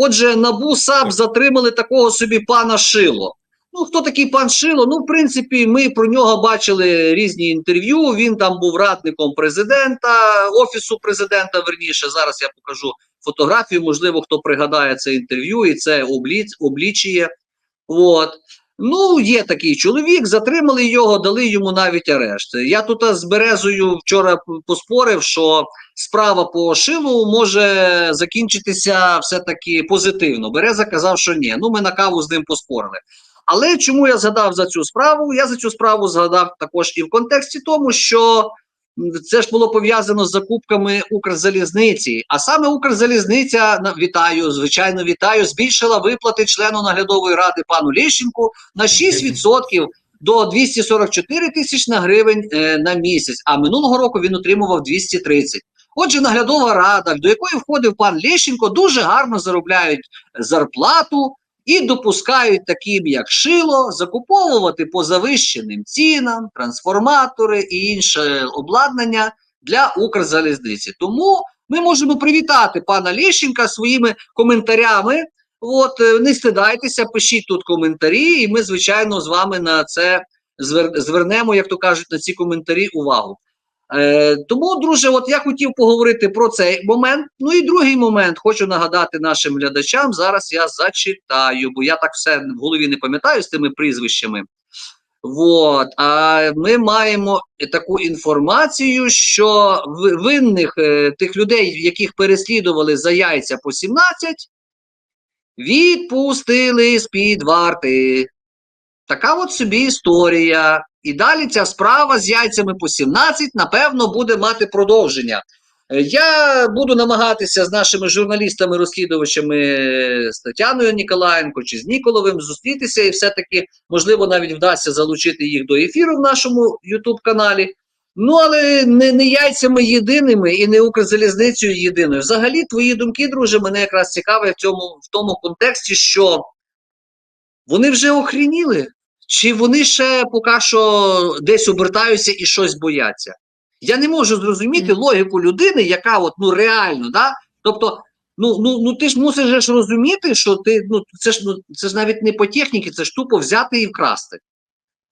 Отже, НАБУ САП затримали такого собі пана Шило. Ну, хто такий пан Шило? Ну, в принципі, ми про нього бачили різні інтерв'ю. Він там був радником президента, офісу президента. Верніше, зараз я покажу фотографію. Можливо, хто пригадає це інтерв'ю, і це обліч, облічує. От. Ну, є такий чоловік, затримали його, дали йому навіть арешт. Я тут з Березою вчора поспорив, що справа по Шилу може закінчитися все-таки позитивно. Береза казав, що ні. Ну, ми на каву з ним поспорили. Але чому я згадав за цю справу? Я за цю справу згадав також і в контексті тому, що це ж було пов'язано з закупками Укрзалізниці. А саме Укрзалізниця вітаю, звичайно, вітаю, збільшила виплати члену наглядової ради пану Лещенку на 6% до 244 тисяч на гривень е, на місяць. А минулого року він отримував 230. Отже, наглядова рада, до якої входив пан Лещенко, дуже гарно заробляють зарплату і допускають таким, як шило, закуповувати по завищеним цінам, трансформатори і інше обладнання для Укрзалізниці. Тому ми можемо привітати пана Лещенка своїми коментарями. От е, не стидайтеся, пишіть тут коментарі, і ми, звичайно, з вами на це звер- звернемо, як то кажуть, на ці коментарі увагу. Е, тому, друже, от я хотів поговорити про цей момент. Ну і другий момент хочу нагадати нашим глядачам. Зараз я зачитаю, бо я так все в голові не пам'ятаю з тими прізвищами. Вот. А ми маємо таку інформацію, що винних е, тих людей, яких переслідували за яйця по 17, відпустили з-під варти. Така от собі історія. І далі ця справа з яйцями по 17, напевно, буде мати продовження. Е, Я буду намагатися з нашими журналістами-розслідувачами е, з Тетяною Ніколаєнко чи з Ніколовим зустрітися, і все-таки, можливо, навіть вдасться залучити їх до ефіру в нашому Ютуб-каналі. Ну, але не, не яйцями єдиними і не Укрзалізницею єдиною. Взагалі, твої думки, друже, мене якраз цікавить в цьому в тому контексті, що вони вже охрініли, чи вони ще поки що десь обертаються і щось бояться? Я не можу зрозуміти логіку людини, яка от ну реально, да? тобто, ну, ну, ну ти ж мусиш ж розуміти, що ти ну це ж ну це ж навіть не по техніці, це ж тупо взяти і вкрасти.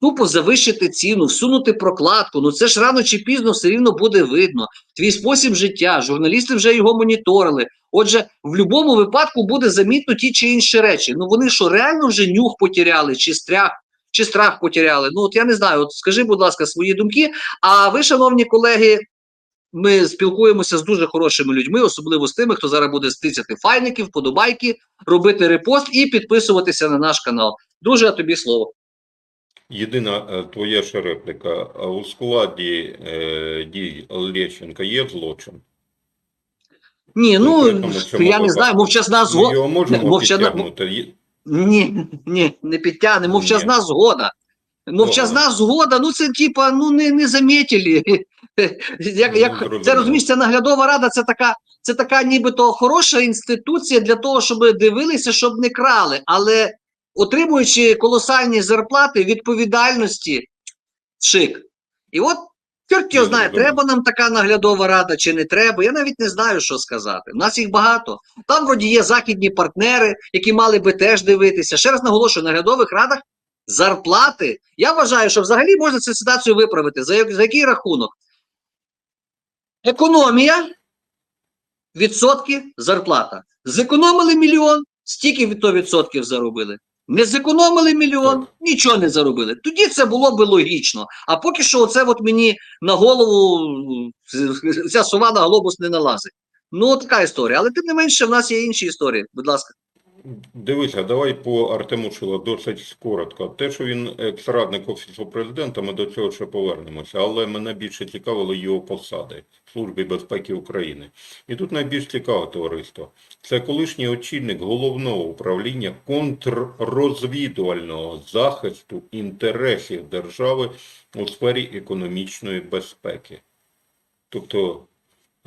Тупо завищити ціну, всунути прокладку. Ну це ж рано чи пізно все рівно буде видно. Твій спосіб життя, журналісти вже його моніторили. Отже, в будь-якому випадку буде замітно ті чи інші речі. Ну вони що, реально вже нюх потеряли, чи страх, чи страх потеряли? Ну от я не знаю. От скажи, будь ласка, свої думки. А ви, шановні колеги, ми спілкуємося з дуже хорошими людьми, особливо з тими, хто зараз буде стицяти файники, вподобайки, робити репост і підписуватися на наш канал. Друже, а тобі слово. Єдина е, твоя ще репліка. У складі е, дій Лещенка є злочин? Ні, ну я не знаю, мовчазна згода. його можемо мовчана- підтягнути? Ні, ні, не підтягне, мовчазна згода. Мовчазна згода, ну це типа, ну не, не замітили. Як, Ну, як, це розумієш, наглядова рада, це така, це така нібито хороша інституція для того, щоб дивилися, щоб не крали. Але отримуючи колосальні зарплати, відповідальності, шик. І от чорт його знає, треба нам така наглядова рада чи не треба. Я навіть не знаю, що сказати. У нас їх багато. Там вроді є західні партнери, які мали би теж дивитися. Ще раз наголошую, в наглядових радах зарплати. Я вважаю, що взагалі можна цю ситуацію виправити. За, як- за який рахунок? Економія, відсотки, зарплата. Зекономили мільйон, стільки від то відсотків заробили. Не зекономили мільйон, нічого не заробили. Тоді це було би логічно. А поки що, оце от мені на голову ця сова на глобус не налазить. Ну, така історія. Але тим не менше, в нас є інші історії. Будь ласка. Дивися, давай по Артему Шило досить коротко. Те, що він екс-радник Офісу президента, ми до цього ще повернемося, але мене більше цікавили його посади Службі безпеки України. І тут найбільш цікаве товариство. Це колишній очільник головного управління контррозвідувального захисту інтересів держави у сфері економічної безпеки. Тобто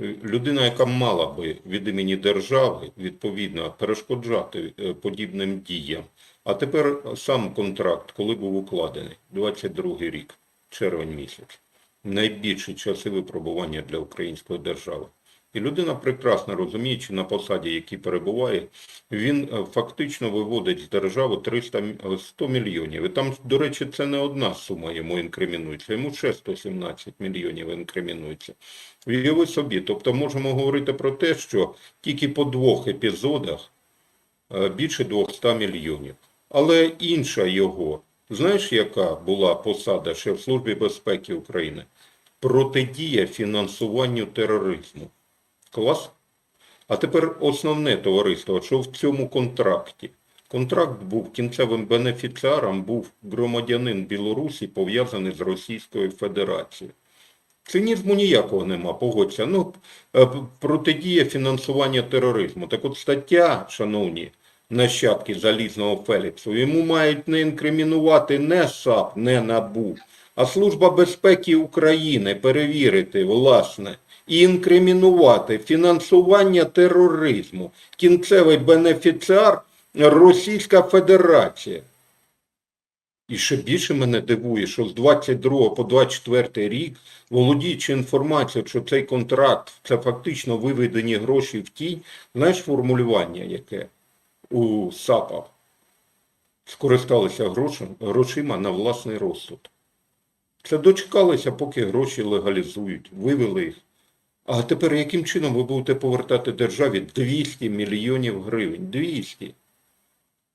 Е, людина, яка мала би від імені держави, відповідно, перешкоджати е, подібним діям. А тепер сам контракт, коли був укладений, 22 рік, червень місяць, найбільші часи випробування для української держави. І людина прекрасно розуміючи на посаді, якій перебуває, він е, фактично виводить з держави 300, м- е, 100 мільйонів. І там, до речі, це не одна сума йому інкримінується, йому ще 117 мільйонів інкримінується. Уяви собі, тобто можемо говорити про те, що тільки по двох епізодах е, більше 200 мільйонів. Але інша його, знаєш, яка була посада ще в Службі безпеки України? Протидія фінансуванню тероризму. Клас? А тепер основне товариство, що в цьому контракті. Контракт був кінцевим бенефіціаром, був громадянин Білорусі, пов'язаний з Російською Федерацією. Цинізму ніякого нема, погодься. Ну, е, протидія фінансування тероризму. Так от стаття, шановні нащадки залізного Феліксу, йому мають не інкримінувати не САП, не НАБУ, а Служба безпеки України перевірити, власне, і інкримінувати фінансування тероризму. Кінцевий бенефіціар Російська Федерація. І ще більше мене дивує, що з 22 по 24 рік, володіючи інформацією, що цей контракт це фактично виведені гроші в тінь, знаєш формулювання яке у САПа? Скористалися грошима на власний розсуд. Це дочекалися, поки гроші легалізують, вивели їх. А тепер яким чином ви будете повертати державі 200 мільйонів гривень? 200.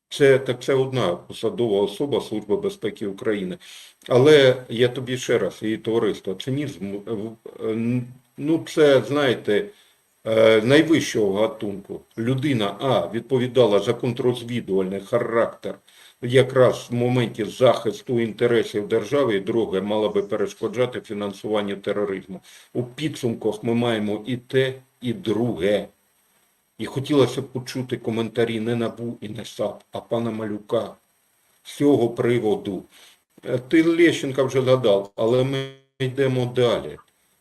Це так це одна посадова особа Служби безпеки України. Але я тобі ще раз, і товариство, цинізм, е, ну це, знаєте, найвищого гатунку. Людина, а, відповідала за контррозвідувальний характер якраз в моменті захисту інтересів держави, і друге, мала би перешкоджати фінансуванню тероризму. У підсумках ми маємо і те, і друге. І хотілося б почути коментарі не НАБУ і не САП, а пана Малюка з цього приводу. Е, Ти Лещенка вже згадав, але ми йдемо далі.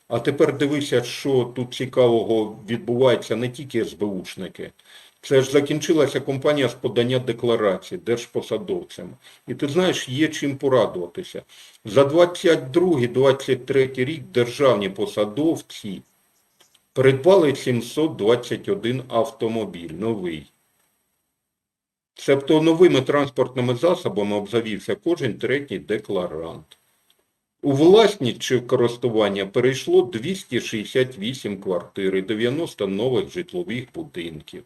А тепер дивися, що тут цікавого відбувається не тільки СБУшники. Це ж закінчилася компанія з подання декларацій держпосадовцями. І ти знаєш, є чим порадуватися. За 22-23 рік державні посадовці придбали 721 автомобіль новий. Себто новими транспортними засобами обзавівся кожен третій декларант. У власність чи користування перейшло 268 квартир і 90 нових житлових будинків.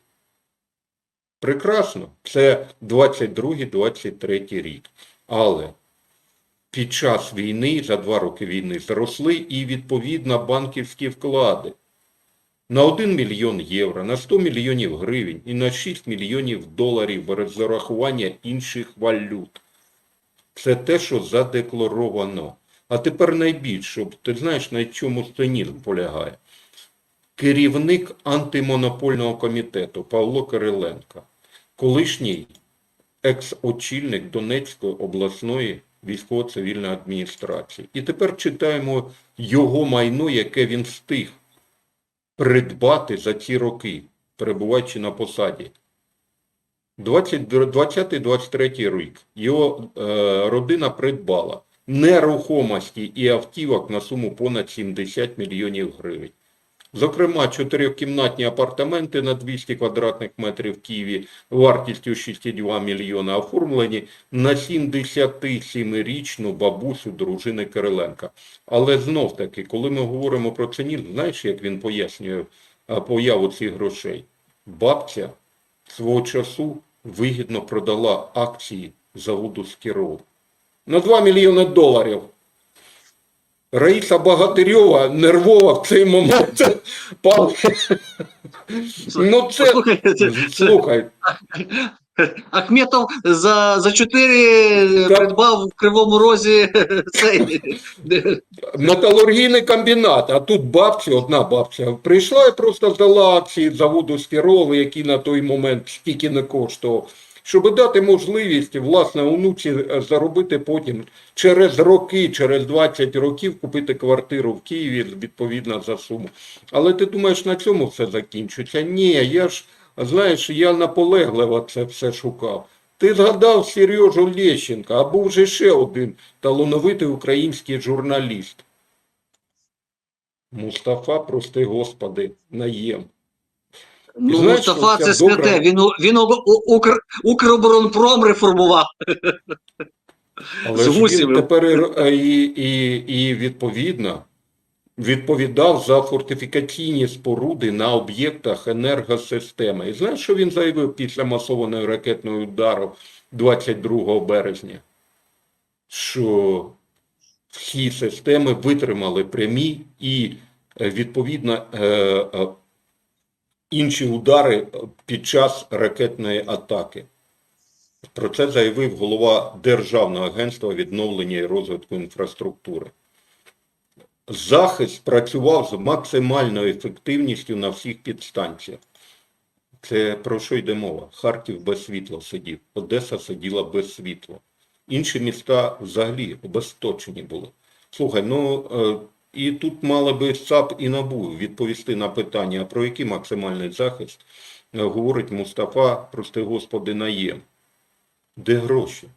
Прекрасно, це 22-23 рік. Але під час війни, за два роки війни, зросли і відповідно банківські вклади на 1 мільйон євро, на 100 мільйонів гривень і на 6 мільйонів доларів без зарахування інших валют. Це те, що задекларовано. А тепер найбільше, ти знаєш, на чому цинізм полягає. Керівник антимонопольного комітету Павло Кириленко, колишній екс-очільник Донецької обласної військово-цивільної адміністрації. І тепер читаємо його майно, яке він встиг придбати за ці роки, перебуваючи на посаді. 20-23 рік його е, родина придбала нерухомості і автівок на суму понад 70 мільйонів гривень. Зокрема, чотирьохкімнатні апартаменти на 200 квадратних метрів в Києві вартістю 6,2 мільйона оформлені на 77-річну бабусю дружини Кириленка. Але знов таки, коли ми говоримо про цинізм, знаєш, як він пояснює появу цих грошей? Бабця свого часу вигідно продала акції заводу Скіров на 2 мільйони доларів. Раїса Багатирьова нервова в цей момент. Пав- Ну це слухай, Ахметов за, за 4 Так. придбав в Кривому Розі цей. металургійний комбінат, а тут бабця, одна бабця, прийшла і просто здала акції заводу Скірови, який на той момент стільки не коштував, щоб дати можливість власне онуці е, заробити потім через роки, через 20 років купити квартиру в Києві відповідно за суму. Але ти думаєш, на цьому все закінчиться? Ні, я ж, знаєш, я наполегливо це все шукав. Ти згадав Сережу Лещенка, а був же ще один талановитий український журналіст. Мустафа, прости господи, наєм. Ну, Мустафа це святе. Він, він Укр, Укроборонпром реформував. Але ж він тепер і, і, і, і відповідно відповідав за фортифікаційні споруди на об'єктах енергосистеми. І знаєш, що він заявив після масованого ракетного удару 22 березня? Що всі системи витримали прямі і, е, відповідно, е, е, інші удари під час ракетної атаки. Про це заявив голова Державного агентства відновлення і розвитку інфраструктури. Захист працював з максимальною ефективністю на всіх підстанціях. Це про що йде мова? Харків без світла сидів, Одеса сиділа без світла. Інші міста взагалі обесточені були. Слухай, ну е, і тут мали би САП і НАБУ відповісти на питання, про який максимальний захист е, говорить Мустафа, прости господи, наєм. Де гроші?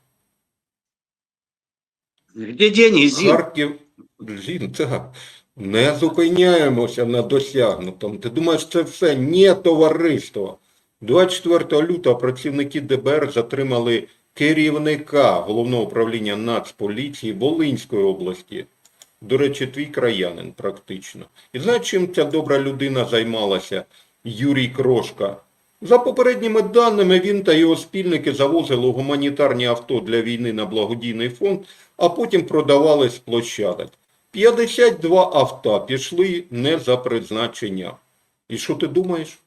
Де деньги, Зін? Харків, Зін, так. Не зупиняємося на досягнутому. Ти думаєш, це все? Ні, товариство. 24 лютого працівники ДБР затримали керівника Головного управління Нацполіції Волинської області. До речі, твій краянин практично. І знаєш, чим ця добра людина займалася? Юрій Крошка. За попередніми даними, він та його спільники завозили гуманітарні авто для війни на благодійний фонд, а потім продавали з площадок. 52 авто пішли не за призначенням. І що ти думаєш?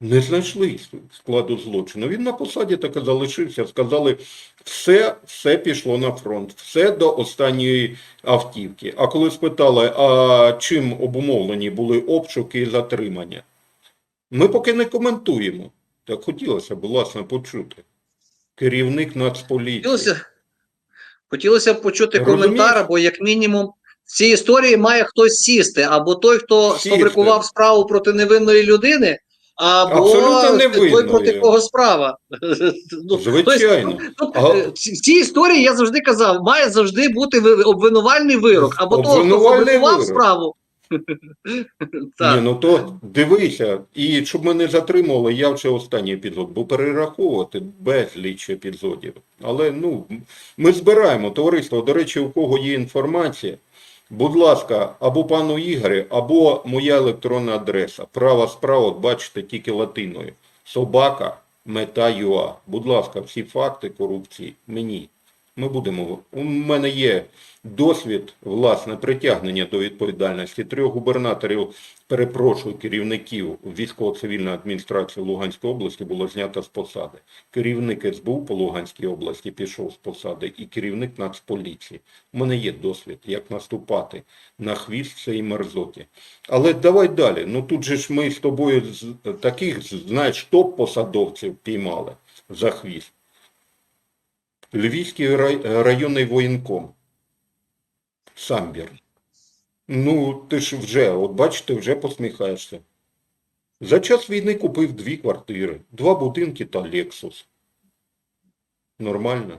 Не знайшли складу злочину. Він на посаді так і залишився. Сказали, все, все пішло на фронт, все до останньої автівки. А коли спитали, а чим обумовлені були обшуки і затримання, ми поки не коментуємо. Так хотілося б, власне, почути. Керівник Нацполіції. Хотілося, хотілося б почути Розумієш? коментар, або як мінімум в цій історії має хтось сісти, або той, хто сфабрикував справу проти невинної людини, або Абсолютно той, проти кого справа. Ну, Звичайно. тобто, А- е, В цій історії я завжди казав, має завжди бути обвинувальний вирок, або того, хто Обвинувальний фабрикував справу. Так. Ні, ну то дивися, і щоб ми не затримували, я вже останній епізод, бо перераховувати безліч епізодів. Але ну, ми збираємо товариство. До речі, у кого є інформація, будь ласка, або пану Ігорі, або моя електронна адреса. Права справа, от бачите, тільки латиною. Собака, мета. Будь ласка, всі факти корупції мені. Ми будемо. У мене є досвід, власне, притягнення до відповідальності трьох губернаторів, перепрошую, керівників військово-цивільної адміністрації Луганської області було знято з посади. Керівник СБУ по Луганській області пішов з посади і керівник Нацполіції. У мене є досвід, як наступати на хвіст цієї мерзоті. Але давай далі. Ну тут же ж ми з тобою таких, знаєш, топ-посадовців піймали за хвіст. Львівський рай- районний воєнком. Самбір. Ну, ти ж вже, от бачите, вже посміхаєшся. За час війни купив дві квартири, два будинки та Lexus. Нормально.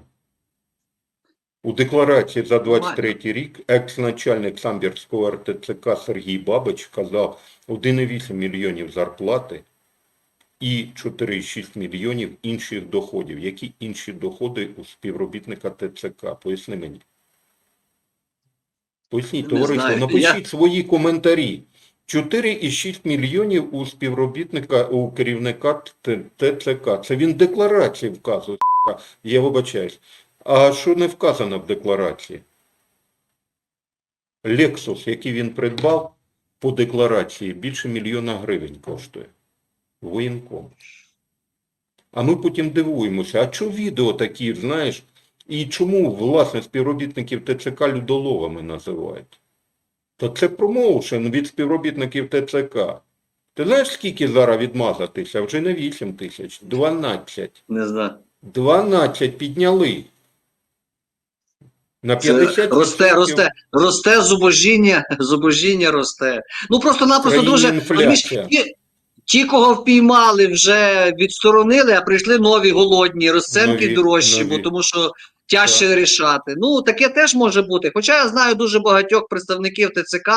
У декларації за 23 рік екс-начальник Самбірського РТЦК Сергій Бабич казав 1,8 мільйонів зарплати і 4,6 мільйонів інших доходів. Які інші доходи у співробітника ТЦК? Поясни мені. Поясніть, товариство, напишіть свої коментарі. 4,6 мільйонів у співробітника, у керівника ТЦК. Це він декларації вказує. Я вибачаюсь. А що не вказано в декларації? Lexus, який він придбав по декларації, більше мільйона гривень коштує. Воєнком. А ми потім дивуємося, а чому відео такі, знаєш, і чому, власне, співробітників ТЦК людоловами називають? То це промоушен від співробітників ТЦК. Ти знаєш, скільки зараз відмазатися? Вже не 8 тисяч, 12. Не знаю. 12 підняли. На Це 50 росте, росте, росте зубожіння, зубожіння росте. Ну просто-напросто дуже інфляція. Ті, кого впіймали, вже відсторонили, а прийшли нові голодні, розценки Нові, дорожчі, нові. бо тому що тяжче рішати. Ну таке теж може бути. Хоча я знаю дуже багатьох представників ТЦК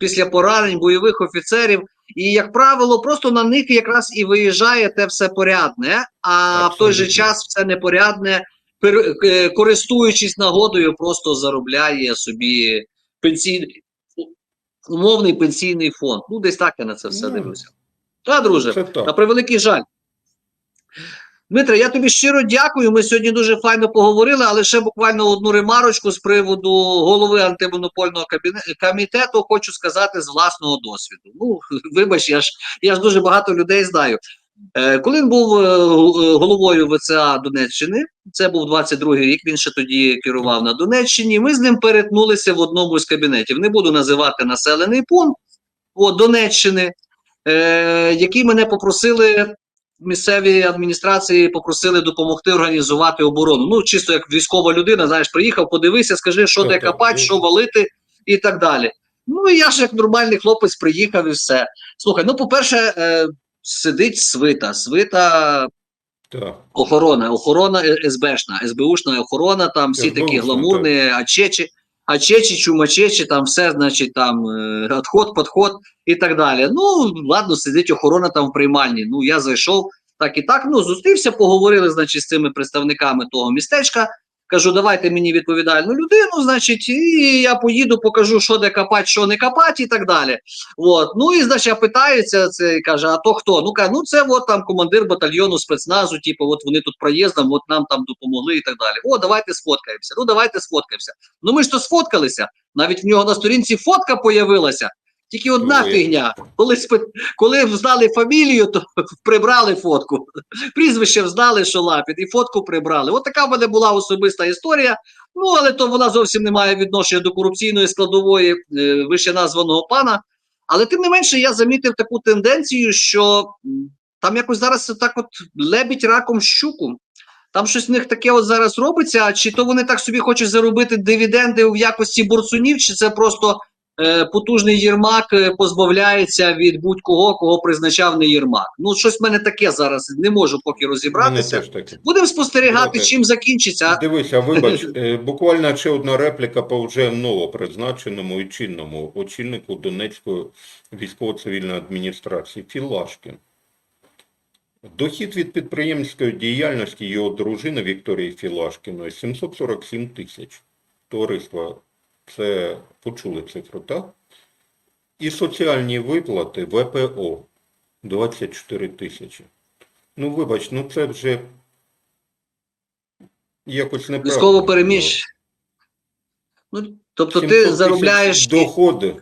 після поранень бойових офіцерів. І, як правило, просто на них якраз і виїжджає те все порядне, а в той же час все непорядне, пер- е, користуючись нагодою, просто заробляє собі пенсійний умовний пенсійний фонд. Ну, десь так я на це все Ну, дивлюся. Та, друже, Це на превеликий жаль. Дмитре, я тобі щиро дякую. Ми сьогодні дуже файно поговорили, але ще буквально одну ремарочку з приводу голови антимонопольного комітету хочу сказати з власного досвіду. Ну, вибач, я ж я ж дуже багато людей знаю. Е, коли він був е, головою ВЦА Донеччини, це був 22-й рік, він ще тоді керував на Донеччині. Ми з ним перетнулися в одному з кабінетів. Не буду називати населений пункт от, Донеччини, е, які мене попросили місцеві адміністрації попросили допомогти організувати оборону. Ну, чисто як військова людина, знаєш, приїхав, подивися, скажи, що де Так, так, копати, що валити і так далі. Ну, і я ж як нормальний хлопець приїхав і все. Слухай, ну, по-перше, е, сидить свита. Свита Так. охорона, охорона е, СБшна, СБУшна охорона, там всі такі СБУшна, гламурні, ачечі, ачечі, чумачечі, там все, значить, там відход, отход, подход і так далі. Ну, ладно, сидить охорона там в приймальні. Ну, я зайшов так і так. Ну, зустрівся, поговорили, значить, з цими представниками того містечка. Кажу, давайте мені відповідальну людину, значить, і я поїду, покажу, що де копати, що не копати, і так далі. От. Ну і значить, питаються, це і каже: а то хто? Ну каже, ну це от там командир батальйону спецназу, типу, от вони тут проїздом, от нам там допомогли і так далі. О, давайте сфоткаємося. Ну давайте сфоткаємося. Ну ми ж то сфоткалися. Навіть в нього на сторінці фотка появилася. Тільки одна Ой. фігня. Коли спи- коли взнали фамілію, то прибрали фотку. Прізвище взнали, що лапід, і фотку прибрали. От така в мене була особиста історія. Ну, але то вона зовсім не має відношення до корупційної складової е, вище названого пана. Але тим не менше, я замітив таку тенденцію, що там якось зараз так от лебідь раком щуку. Там щось в них таке от зараз робиться, чи то вони так собі хочуть заробити дивіденди в якості борцунів, чи це просто потужний Єрмак е, позбавляється від будь-кого, кого призначав не Єрмак. Ну, щось в мене таке зараз не можу поки розібратися. Будемо спостерігати, Добре. чим закінчиться. Дивися, вибач, е, буквально ще одна репліка по вже новопризначеному і чинному очільнику Донецької військово-цивільної адміністрації Філашкін. Дохід від підприємницької діяльності його дружини Вікторії Філашкіної 747 тисяч. Товариство, це почули цифру, так? І соціальні виплати ВПО 24 тисячі. Ну, вибач, ну це вже якось неправильно. Військово переміщ. Ну, тобто ти заробляєш доходи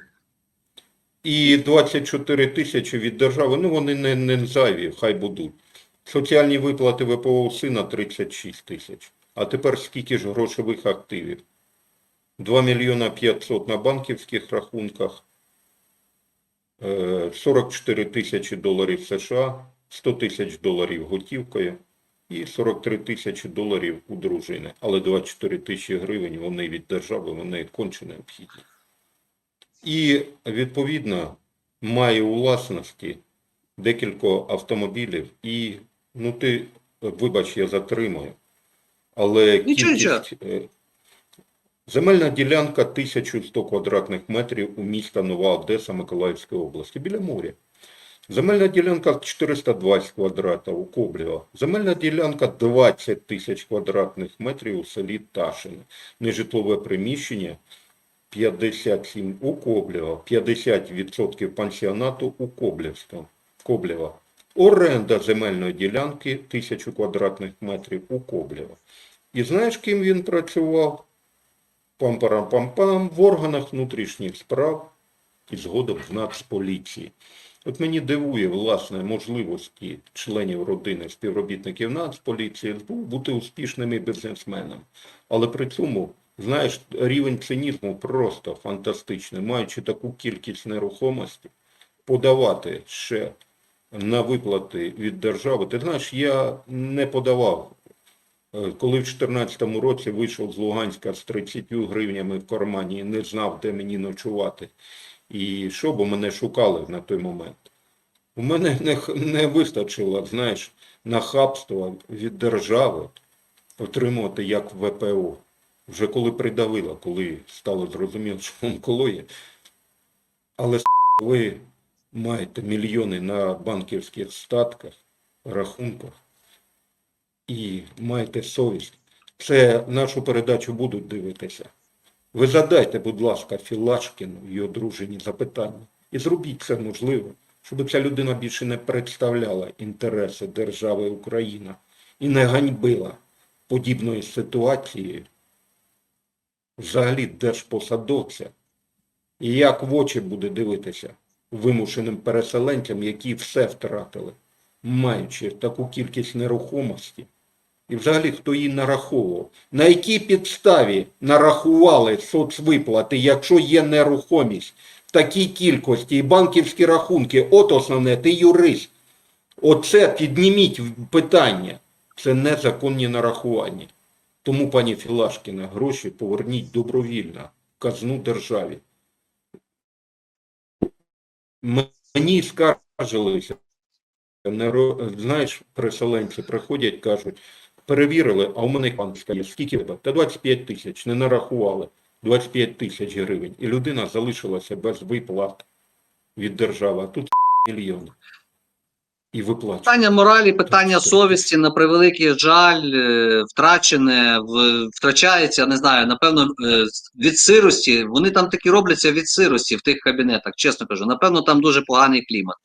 і 24 тисячі від держави, ну вони не, не зайві, хай будуть. Соціальні виплати ВПО сина 36 тисяч. А тепер скільки ж грошових активів? 2 мільйона 500 на банківських рахунках, е, 44 тисячі доларів США, 100 тисяч доларів готівкою і 43 тисячі доларів у дружини. Але 24 тисячі гривень вони від держави, вони конче необхідні. І, відповідно, має у власності декілька автомобілів і, ну ти, вибач, я затримаю, але кількість... Земельна ділянка 1100 квадратних метрів у міста Нова Одеса Миколаївської області, біля моря. Земельна ділянка 420 квадратів у Коблєва. Земельна ділянка 20 тисяч квадратних метрів у селі Ташине. Нежитлове приміщення 57 у Коблєва, 50% пансіонату у. Коблєва. Оренда земельної ділянки 1000 квадратних метрів у Коблєва. І знаєш, ким він працював? Пам-парам-пам-пам в органах внутрішніх справ і згодом в Нацполіції. От мені дивує, власне, можливості членів родини співробітників Нацполіції бути успішними бізнесменами. Але при цьому, знаєш, рівень цинізму просто фантастичний. Маючи таку кількість нерухомості, подавати ще на виплати від держави. Ти знаєш, я не подавав. Коли в 2014 році вийшов з Луганська з 30 гривнями в кармані і не знав, де мені ночувати. І що, бо мене шукали на той момент. У мене не, не вистачило, знаєш, нахабства від держави отримувати як ВПО. Вже коли придавило, коли стало зрозуміло, що онкологія. Але ви маєте мільйони на банківських статках, рахунках і маєте совість. Це нашу передачу будуть дивитися. Ви задайте, будь ласка, Філашкіну, його дружині запитання. І зробіть це можливо, щоб ця людина більше не представляла інтереси держави Україна і не ганьбила подібною ситуацією взагалі держпосадовця. І як в очі буде дивитися вимушеним переселенцям, які все втратили, маючи таку кількість нерухомості. І взагалі, хто її нараховував? На якій підставі нарахували соцвиплати, якщо є нерухомість в такій кількості і банківські рахунки? От основне, ти юрист. Оце підніміть питання. Це незаконні нарахування. Тому, пані Філашкіна, гроші поверніть добровільно в казну державі. Мені скаржилися, знаєш, переселенці приходять, кажуть, перевірили, а у мене банківська є. Скільки? треба? Та 25 тисяч, не нарахували. 25 тисяч гривень. І людина залишилася без виплат від держави, а тут мільйони. І виплачують. Питання моралі, питання совісті, на превеликий жаль, е, втрачене, втрачається, не знаю, напевно, е, від сирості. Вони там такі робляться від сирості в тих кабінетах, чесно кажу. Напевно, там дуже поганий клімат.